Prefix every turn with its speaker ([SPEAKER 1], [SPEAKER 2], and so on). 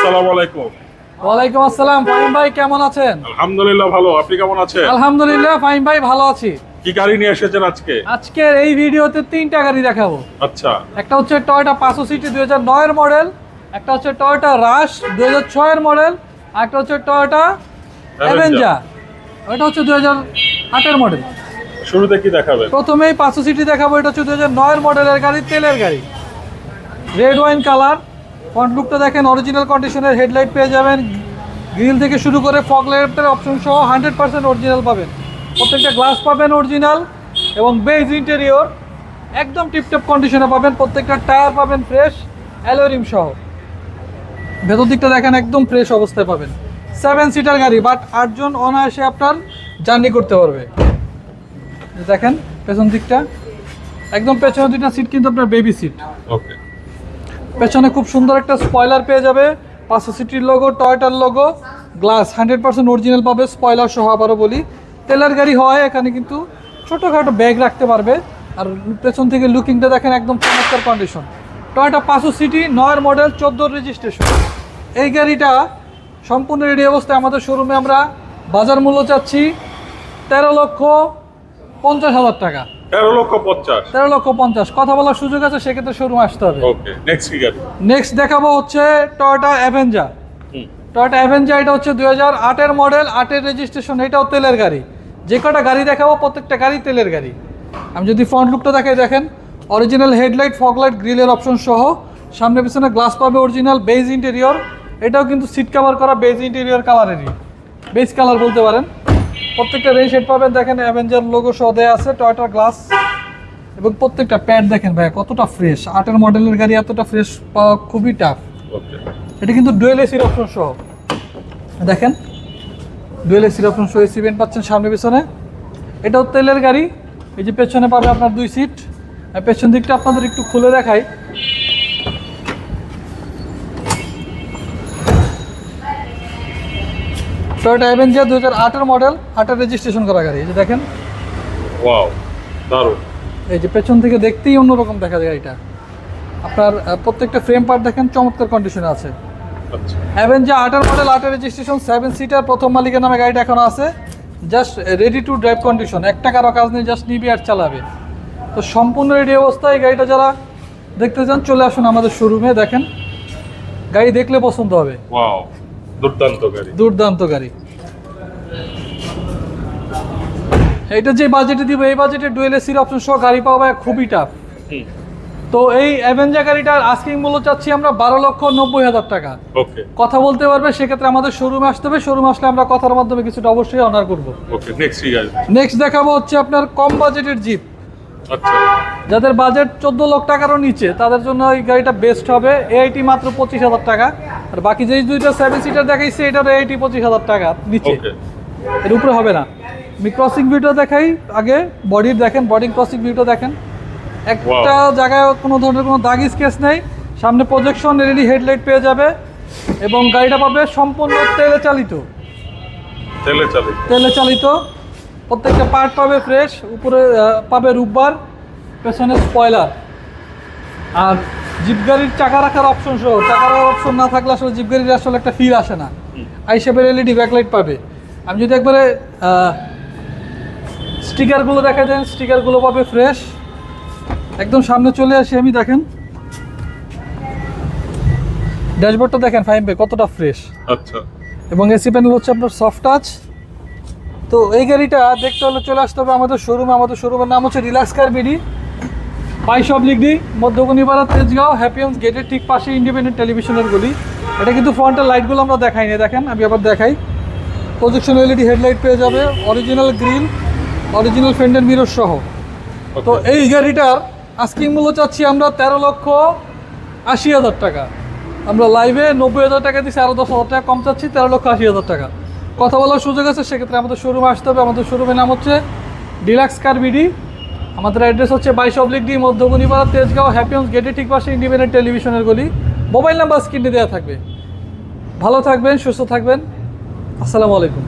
[SPEAKER 1] আসসালামু আলাইকুম।
[SPEAKER 2] ওয়ালাইকুম আসসালাম ফাহিম ভাই কেমন আছেন?
[SPEAKER 1] আলহামদুলিল্লাহ ভালো আপনি কেমন আছেন?
[SPEAKER 2] আলহামদুলিল্লাহ ফাহিম ভাই ভালো আছি।
[SPEAKER 1] কি গাড়ি নিয়ে এসেছেন আজকে?
[SPEAKER 2] আজকের এই ভিডিওতে তিনটা গাড়ি দেখাবো।
[SPEAKER 1] আচ্ছা।
[SPEAKER 2] একটা হচ্ছে টয়োটা পাঁচশো সিটি দুই হাজার নয়ের মডেল একটা হচ্ছে টয়োটা রাশ দুই হাজার ছয়ের মডেল আর একটা হচ্ছে টয়োটা অ্যাভেঞ্জা ওটা হচ্ছে দুই হাজার আটের মডেল।
[SPEAKER 1] শুরুতে কি দেখাবেন?
[SPEAKER 2] প্রথমেই পাঁচশো সিটি দেখাবো এটা হচ্ছে দুই হাজার নয়ের মডেলের গাড়ি তেলের গাড়ি। রেড ওয়াইন কালার ফ্রন্ট লুকটা দেখেন অরিজিনাল কন্ডিশনের হেডলাইট পেয়ে যাবেন। গ্রিল থেকে শুরু করে ফগ লাইটের অপশন সহ হান্ড্রেড পার্সেন্ট অরিজিনাল পাবেন। প্রত্যেকটা গ্লাস পাবেন অরিজিনাল এবং বেজ ইন্টেরিয়র একদম টিপটপ কন্ডিশনে পাবেন। প্রত্যেকটা টায়ার পাবেন ফ্রেশ অ্যালোরিম সহ। ভেতর দিকটা দেখেন, একদম ফ্রেশ অবস্থায় পাবেন। সেভেন সিটার গাড়ি বাট আটজন অনায়াসে আপনার জার্নি করতে পারবে। দেখেন, পেছন দিকটা। একদম পেছনের দুইটা সিট কিন্তু আপনার বেবি সিট
[SPEAKER 1] ওকে
[SPEAKER 2] পেছনে খুব সুন্দর একটা স্পয়লার পেয়ে যাবে। পাঁচশো সিটির logo টয়টার logo glass hundred percent original পাবে স্পয়লার সহ আবারও বলি। তেলের গাড়ি হয়, এখানে কিন্তু ছোটোখাটো ব্যাগ রাখতে পারবে। আর পেছন থেকে লুকিংটা দেখেন একদম চমৎকার কন্ডিশন টয়টা পাঁচশো সিটি, নয়ের মডেল চোদ্দোর রেজিস্ট্রেশন এই গাড়িটা সম্পূর্ণ রেডি অবস্থায় আমাদের শোরুমে আমরা বাজার মূল্য চাচ্ছি তেরো লক্ষ পঞ্চাশ হাজার টাকা।
[SPEAKER 1] তেরো লক্ষ পঞ্চাশ।
[SPEAKER 2] তেরো লক্ষ পঞ্চাশ। কথা বলার সুযোগ আছে সেক্ষেত্রে শোরুমে আসতে হবে।
[SPEAKER 1] ওকে নেক্সট কি গাড়ি
[SPEAKER 2] নেক্সট দেখাবো হচ্ছে টয়োটা অ্যাভেঞ্জা
[SPEAKER 1] হুম।
[SPEAKER 2] টয়োটা অ্যাভেঞ্জা এটা হচ্ছে দুই হাজার আটের মডেল আটের রেজিস্ট্রেশন এটাও তেলের গাড়ি। যে কটা গাড়ি দেখাবো প্রত্যেকটা গাড়ি তেলের গাড়ি। আমি যদি ফ্রন্ট লুকটা দেখাই দেখেন অরিজিনাল হেডলাইট ফগলাইট গ্রিলের অপশন সহ। সামনে পিছনে গ্লাস পাবে অরিজিনাল বেজ ইন্টেরিয়র এটাও কিন্তু সিট কাভার করা বেজ ইন্টেরিয়র কালারেরই বেজ কালার বলতে পারেন। প্রত্যেকটা রেন শেড পাবেন। দেখেন অ্যাভেঞ্জার লোগো সহ দেওয়া আছে টয়োটার গ্লাস এবং প্রত্যেকটা প্যাড দেখেন ভাই কতটা ফ্রেশ আটের মডেলের গাড়ি এতটা ফ্রেশ পাওয়া খুবই টাফ এটা কিন্তু ডুয়েল এসির অপশন সহ। দেখেন ডুয়েল এসির অপশন সহ এসি ভেন্ট পাচ্ছেন সামনে পিছনে। এটাও তেলের গাড়ি। এই যে পেছনে পাবে আপনার দুই সিট আর পেছন দিকটা আপনাদের একটু খুলে দেখাই। টয়োটা অ্যাভেঞ্জার দু হাজার আটের মডেল আটের রেজিস্ট্রেশন করা গাড়ি এই যে দেখেন।
[SPEAKER 1] ওয়াও দারুণ।
[SPEAKER 2] এই যে পেছন থেকে দেখতেই অন্যরকম দেখা যায় এটা আপনার প্রত্যেকটা ফ্রেম পার্ট দেখেন চমৎকার কন্ডিশনে আছে।
[SPEAKER 1] আচ্ছা।
[SPEAKER 2] অ্যাভেঞ্জার আটের মডেল আটের রেজিস্ট্রেশন সেভেন সিটার প্রথম মালিকের নামে গাড়িটা এখন আছে। Just ready to drive condition একটা কারও কাজ নেই জাস্ট নিবি আর চালাবে। তো সম্পূর্ণ রেডি অবস্থায় এই গাড়িটা যারা দেখতে চান চলে আসুন আমাদের শোরুমে দেখেন। গাড়ি দেখলে পছন্দ হবে।
[SPEAKER 1] দুর্দান্ত গাড়ি
[SPEAKER 2] দুর্দান্ত গাড়ি এইটা যে বাজেটে দিব এই বাজেটে ডুয়েল এসির অপশন সহ গাড়ি পাওয়া খুবই টাফ তো এই অ্যাভেঞ্জার গাড়িটার আস্কিং মূল্য চাচ্ছি আমরা বারো লক্ষ নব্বই হাজার টাকা।
[SPEAKER 1] ওকে
[SPEAKER 2] কথা বলতে পারবে সেক্ষেত্রে আমাদের শোরুমে আসতে হবে। শোরুমে আসলে আমরা কথার মাধ্যমে কিছুটা অবশ্যই অনার করব।
[SPEAKER 1] ওকে নেক্সট
[SPEAKER 2] নেক্সট দেখাবো হচ্ছে আপনার কম বাজেটের জিপ
[SPEAKER 1] আচ্ছা।
[SPEAKER 2] যাদের বাজেট চোদ্দ লক্ষ টাকারও নিচে তাদের জন্য এই গাড়িটা বেস্ট হবে। এআইটি মাত্র পঁচিশ হাজার টাকা। আর বাকি যে দুইটা সেভেন সিটার দেখাইছে এটার এআইটি পঁচিশ হাজার টাকা নিচে। এর উপরে হবে না। আমি ক্রসিং ভিউটা দেখাই আগে বডির দেখেন বডি ক্রসিং ভিউটা দেখেন। একটা জায়গায় কোনো ধরনের কোনো দাগ স্কেচ নেই। সামনে প্রজেকশন এলইডি হেডলাইট পেয়ে যাবে এবং গাড়িটা পাবে সম্পূর্ণ তেলে চালিত।
[SPEAKER 1] তেলে চালিত।
[SPEAKER 2] তেলে চালিত। প্রত্যেকটা পার্ট পাবে ফ্রেশ উপরে পাবে রূপবার পেছনে স্পয়লার আর জিপ গাড়ির চাকা রাখার অপশন সহ। চাকা রাখার অপশন না থাকলে আসলে জিপ গাড়ির আসলে একটা ফিল আসে না। আই আইসেপের এলইডি ব্যাকলাইট পাবে। আমি যদি একবারে স্টিকারগুলো দেখা দেন স্টিকারগুলো পাবে ফ্রেশ একদম সামনে চলে আসি আমি দেখেন। ড্যাশবোর্ডটা দেখেন ফাইন পে কতটা ফ্রেশ
[SPEAKER 1] আচ্ছা।
[SPEAKER 2] এবং এসি প্যানেল হচ্ছে আপনার সফট টাচ তো এই গাড়িটা দেখতে হলে চলে আসতে হবে আমাদের শোরুমে আমাদের শোরুমের নাম হচ্ছে রিল্যাক্স কার বিডি। পাই সব লিগডি মধ্যগণিপাড়া তেজগাঁও হ্যাপিয়ন্স গেটের ঠিক পাশে ইন্ডিপেন্ডেন্ট টেলিভিশনের গলি। এটা কিন্তু ফ্রন্টের লাইটগুলো আমরা দেখাই না দেখেন আমি আবার দেখাই। প্রজেকশন এলইডি হেডলাইট পেয়ে যাবে অরিজিনাল গ্রিল অরিজিনাল ফেন্ডের মিরর সহ। তো এই গাড়িটার আস্কিং মূল্য চাচ্ছি আমরা তেরো লক্ষ আশি হাজার টাকা। আমরা লাইভে নব্বই হাজার টাকা দিচ্ছি আরও দশ হাজার টাকা কম চাচ্ছি তেরো লক্ষ আশি হাজার টাকা। কথা বলার সুযোগ আছে সেক্ষেত্রে আমাদের শোরুমে আসতে হবে আমাদের শোরুমের নাম হচ্ছে ডিলাক্স কার বিডি আমাদের অ্যাড্রেস হচ্ছে বাইশ অব্লিক ডি মধ্যমণিপাড়া তেজগাঁও হ্যাপিয়ন্স গেটে ঠিক পাশে ইন্ডিপেন্ডেন্ট টেলিভিশনের গলি। মোবাইল নাম্বার স্ক্রিনে দেওয়া থাকবে। ভালো থাকবেন, সুস্থ থাকবেন। আসসালামু আলাইকুম।